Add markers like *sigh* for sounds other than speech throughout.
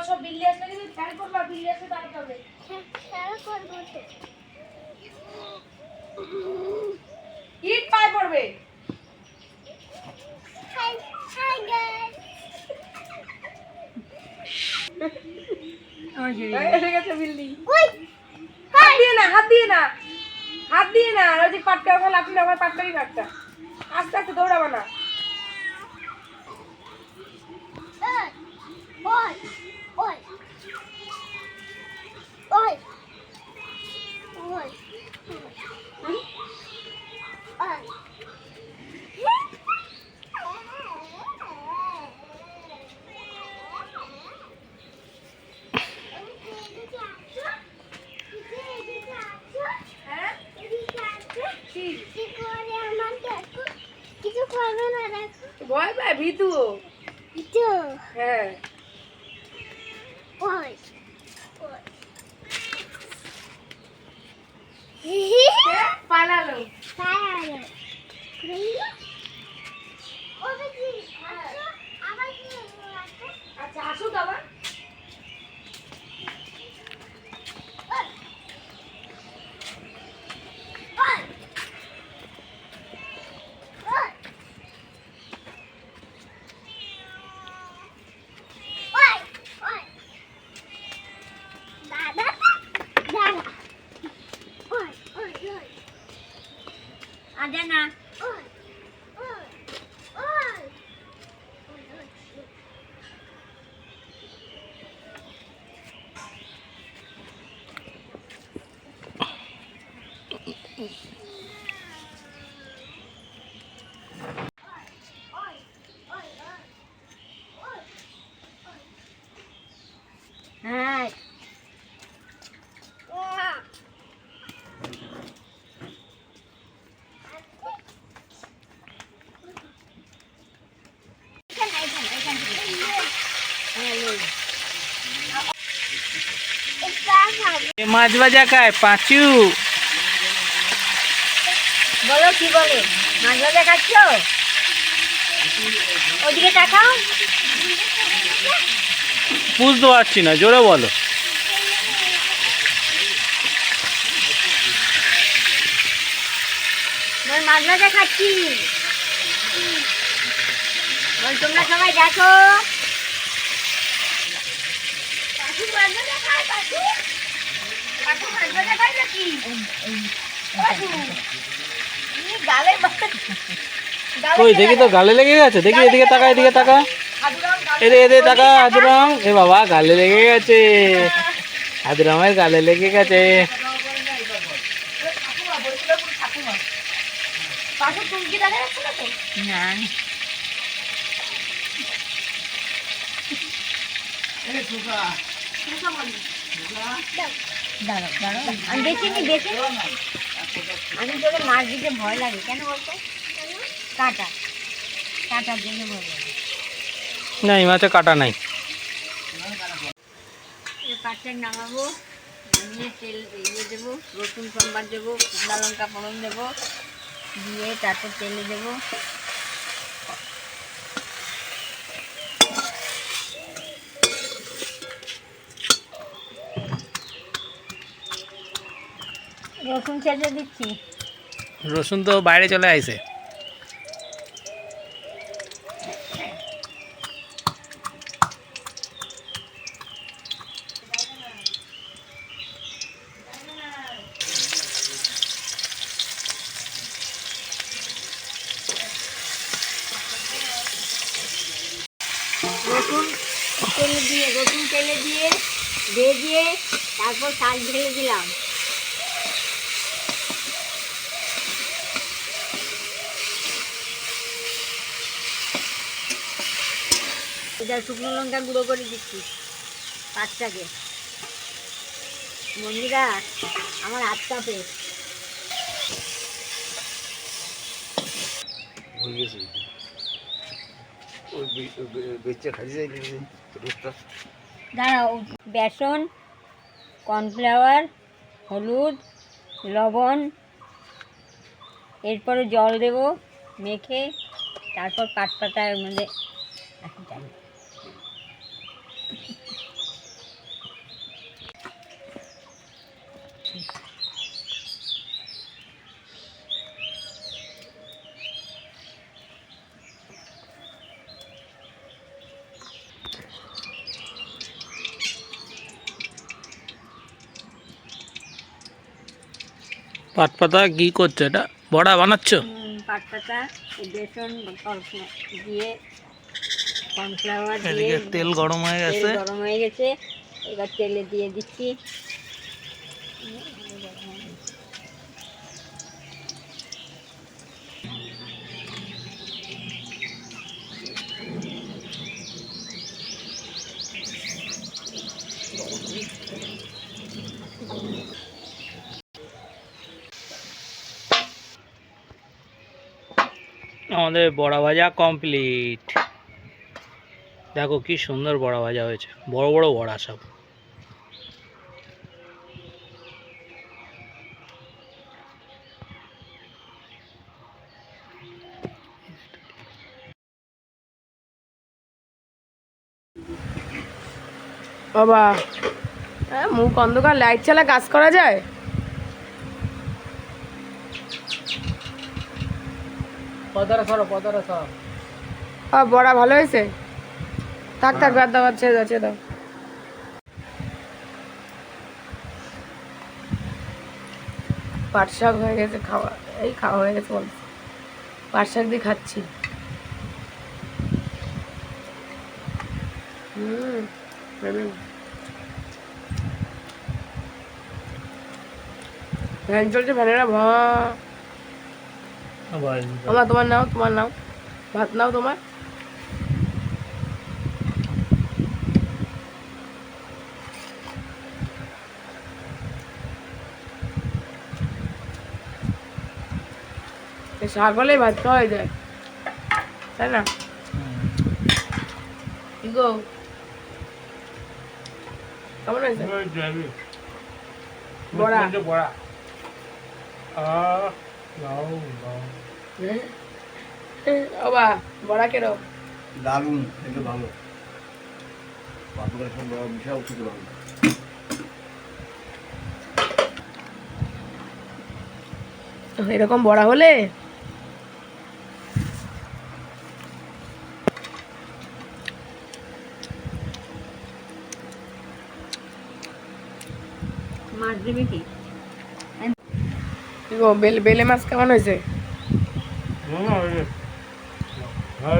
বসো বিল্লি আসলে কিন্তু খেয়াল করবা বিল্লি আসলে দাঁড়াতে হবে। খেলা করব তো। ইট পায়ে পড়বে। হাত দিয়ে না হাত দিয়ে না হাত দিয়ে না আর ওই যে পাটকা ওখানে আপনি আমার পাটকারি কাটটা আস্তে আস্তে দৌড়াবো না। না দেখো? ভয় পায় ভীতু। ও। হ্যাঁ ওই পালালো পালালো ওবে কি আবার কি আচ্ছা আসুক আবার ওই ওই ওই ওই দাদা দাদা ওই ওই ওই আজা না ওই ওই ওই হ্যাঁ এ মাছ ভাজা খায় পাঁচু। বলো কি বলে? মাছ ভাজা খাচ্ছ? ওদিকে তাকাও। বুঝতে পারছি না জোরে বলো। মাছ ভাজা খাচ্ছি। বল তোমরা সবাই দেখো। পাখি মাছ ভাজা খায় পাখি কই দেখি তো গালে লেগে গেছে? দেখি এদিকে তাকা এদিকে তাকা গালে এদে এদে তাকা হাদুরাম। এ বাবা গালে লেগে গেছে। হাদুরামের গালে লেগে গেছে। না দাঁড়াও দাঁড়াও। আমি দেখিনি দেখিনি আমি তোকে মাছ দিতে ভয় লাগে কেন বলতো? কাটা। কাটার জন্য ভয় লাগে। না এই মাছে কাটা নাই। পাটটা নামাবো নামিয়ে তেল ইয়ে দেবো রসুন সম্বার দেবো শুকনা লঙ্কা ফোড়ন দেবো দিয়ে তারপর তেলে দেবো। রসুন ছেড়ে দিচ্ছি। রসুন তো বাইরে চলে আইছে। রসুন তেলে দিয়ে রসুন তেলে দিয়ে ভেজে তারপর শাক ঢেলে দিলাম। এটা শুকনো লঙ্কা গুঁড়ো করে দিচ্ছি পাঁচটাকে। বন্ধুরা আমার হাত কাঁপে। দাঁড়াও বেসন কর্নফ্লাওয়ার হলুদ লবণ এরপরে জল দেব মেখে তারপর পাট পাতার মধ্যে পাট পাতা কি করছ এটা বড়া বানাচ্ছ? পাট পাতা বেসন দিয়ে কর্নফ্লাওয়ার দিয়ে তেল গরম হয়ে গেছে। গরম হয়ে গেছে। এবার তেলে দিয়ে দিচ্ছি। আমাদের বড়া ভাজা কমপ্লিট দেখো কি সুন্দর বড়া ভাজা হয়েছে। বড় বড় বড়া সব। বাবা মুখ অন্ধকার লাইট ছাড়া কাজ করা যায়? বড়া ভালো হয়েছে? থাক থাক, বাদ দাও ছেড়ে দাও ছেড়ে দাও। পাট শাক হয়ে গেছে, খাওয়া, এই খাওয়া হয়ে গেছে বল পাট শাক দিয়ে খাচ্ছি। ফ্যান চলছে ভ্যানেরা ভা আমার তোমার নাও তোমার নাও। ভাত নাও তোমার। এই শাক ভাত খাওয়া যায়। তাই না? গো কেমন হয়েছে? বড়া। বড়া। বাবা বড়া কেরো? দারুণ খেতে ভালো। পাতুকার সব ভালো এরকম বড়া হলে? মাছ দেবে কি? গো বেল- বেলে মাছ কেমন হয়েছে?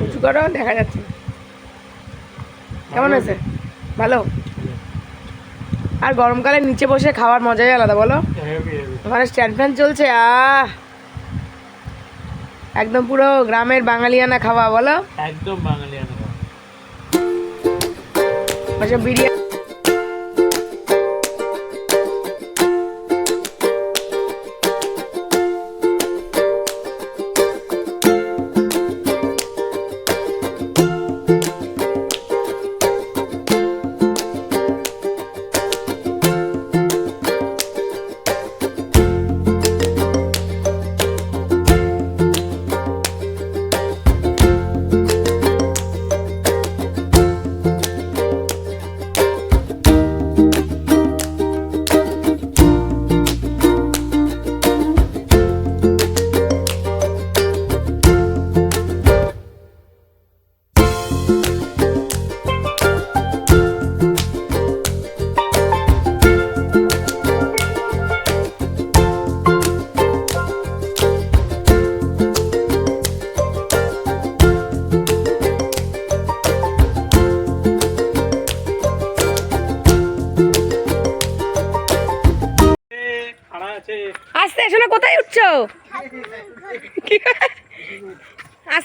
উঁচু করো দেখা যাচ্ছে। কেমন হয়েছে? ভালো? আর গরমকালে নিচে বসে খাওয়ার মজাই আলাদা বলো? ওখানে স্ট্যান্ড ফ্যান চলছে আহ! একদম পুরো গ্রামের বাঙালিয়ানা খাওয়া বলো? একদম বাঙালি ওসব বিরিয়ানি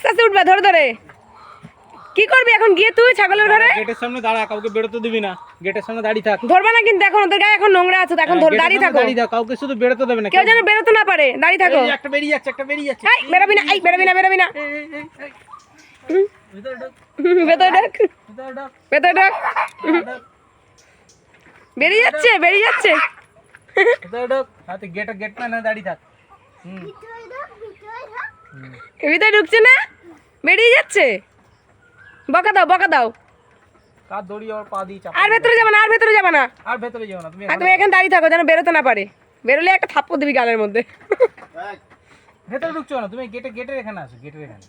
আস্তে আস্তে উঠবা ধরে ধরে। কি করবি এখন? গিয়ে তুই ছাগলের ঘরে? গেটের সামনে দাঁড়া কাউকে বেরোতে দিবি না। গেটের সামনে দাঁড়িয়ে থাক। ধরবা না কিন্তু এখন ওদের গায়ে এখন নোংরা আছে এখন ধরে দাঁড়িয়ে থাকো। দাঁড়িয়ে থাক কাউকে শুধু বেরোতে দেবে না। কেউ যেন বেরোতে না পারে দাঁড়িয়ে থাকো। এই একটা বেরিয়ে যাচ্ছে একটা বেরিয়ে যাচ্ছে। এই বেরোবি না এই বেরোবি না বেরোবি না। ভিতরে ঢোক। হুম, ভেতরে ঢোক। ভেতরে ঢোক। বেরিয়ে যাচ্ছে বেরিয়ে যাচ্ছে। ভিতরে ঢোক। হাতে গেট গেট ম্যান দাঁড়িয়ে থাক। ভিতরে ঢুকছে না? বেরিয়ে যাচ্ছে। বকা দাও বকা দাও। কার দড়ি ওর পা দিয়ে আর ভেতরে যাবে না আর ভেতরে যাবে না। আর ভেতরে যেও না তুমি আর তুমি এখানে দাঁড়িয়ে থাকো যেন বেরোতে না পারে। বেরোলে একটা থাপ্পড় দিবি গালের মধ্যে। ভেতরে ঢুকছো না তুমি গেটে গেটের এখানে আসো গেটের এখানে।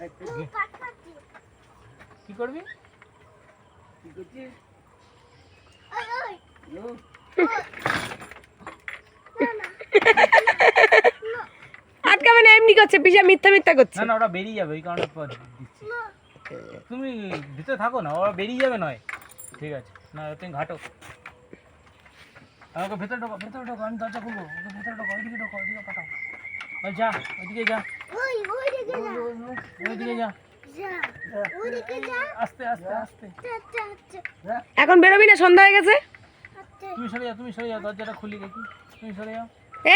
কি করবি? ওই ওই। *laughs* এমনি করছে পিসা মিথ্যা মিথ্যা করছে। না না ওরা বেরিয়ে যাবে এই কারণে পর দিচ্ছি। তুমি ভিতরে থাকো না ওরা বেরিয়ে যাবে নয়। ঠিক আছে না তুমি ঘাটো। আমাকে ভেতরে ঢোকো ভেতরে ঢোকো আমি দরজা খুলবো ওকে ভেতরে ঢোকো ওইদিকে ঢোকো ওইদিকে পাঠাও ওই যা ওইদিকে যা। ওই ওই যা। ওইদিকে যা। ওই আস্তে আস্তে। আস্তে এখন বেরোবি না সন্ধ্যা হয়ে গেছে? আচ্ছা। তুমি সরে যাও তুমি সরে যাও দরজাটা খুলি দেখি। তুমি সরে যাও।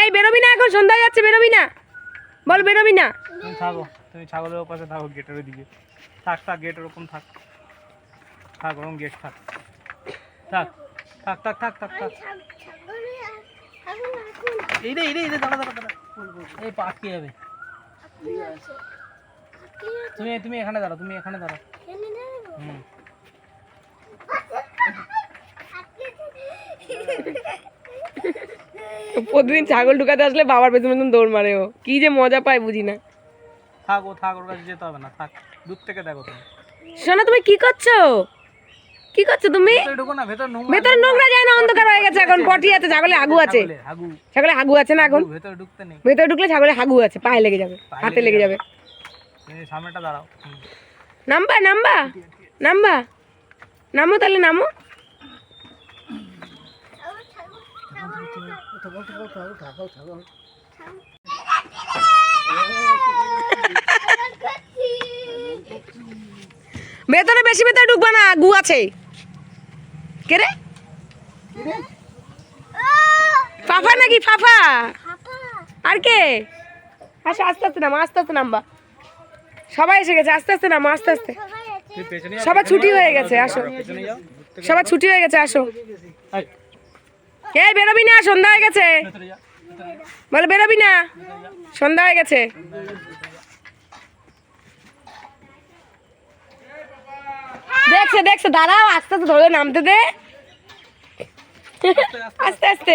এই বেরোবি না এখন সন্ধ্যা হয়ে যাচ্ছে বেরোবি না। বল বেরোবি না? তুমি থাকো তুমি ছাগলের পাশে থাকো গেটের ওইদিকে। থাক থাক গেট ওরকম থাক। থাক ওরকম গেট থাক। থাক থাক থাক থাক থাক থাক। এই রে এই রে এই রে দাঁড়া দাঁড়া দাঁড়া। এই পা আটকে যাবে তুমি তুমি এখানে দাঁড়াও তুমি এখানে দাঁড়াও। হুম। *laughs* *laughs* প্রতিদিন ছাগল ঢুকাতে আসলে বাবার পেছন পেছন দৌড় মারে ও। কি যে মজা পায় বুঝি না। থাক ও থাক ওর কাছে যেতে হবে না থাক। দূর থেকে দেখো তুমি। শোনা তুমি কি করছ? কি করছ তুমি? ভেতরে নোংরা যায় না অন্ধকার হয়ে গেছে এখন পটি আছে ছাগলে হাগু আছে। ছাগলে, হাগু। আছে না এখন? ভেতরে ঢুকতে নেই। ভেতরে ঢুকলে ছাগলে হাগু আছে পায়ে লেগে যাবে হাতে লেগে লেগে যাবে। সামনেটা দাঁড়াও। নাম্বা নাম্বা নাম্বা। নামো তাহলে নামো। ভেতরে বেশি ভেতরে ঢুকবা না গু আছে। কে রে? ফাফা নাকি ফাফা? আর কে? আসো আস্তে আস্তে নাম আস্তে আস্তে নামবা। সবাই এসে গেছে আস্তে আস্তে নাম আস্তে আস্তে। সবার ছুটি হয়ে গেছে আসো। সবার ছুটি হয়ে গেছে আসো। এই, এই বেরোবি না? সন্ধ্যা হয়ে গেছে। বলে বেরোবি না? সন্ধ্যা হয়ে গেছে। দেখছে দেখছে দাঁড়াও আস্তে আস্তে ধরে নামতে দে। আস্তে আস্তে।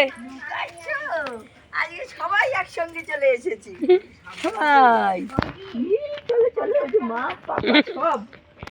আজকে সবাই একসঙ্গে চলে এসেছি। সবাই। চলে চলে মা পাপা সব।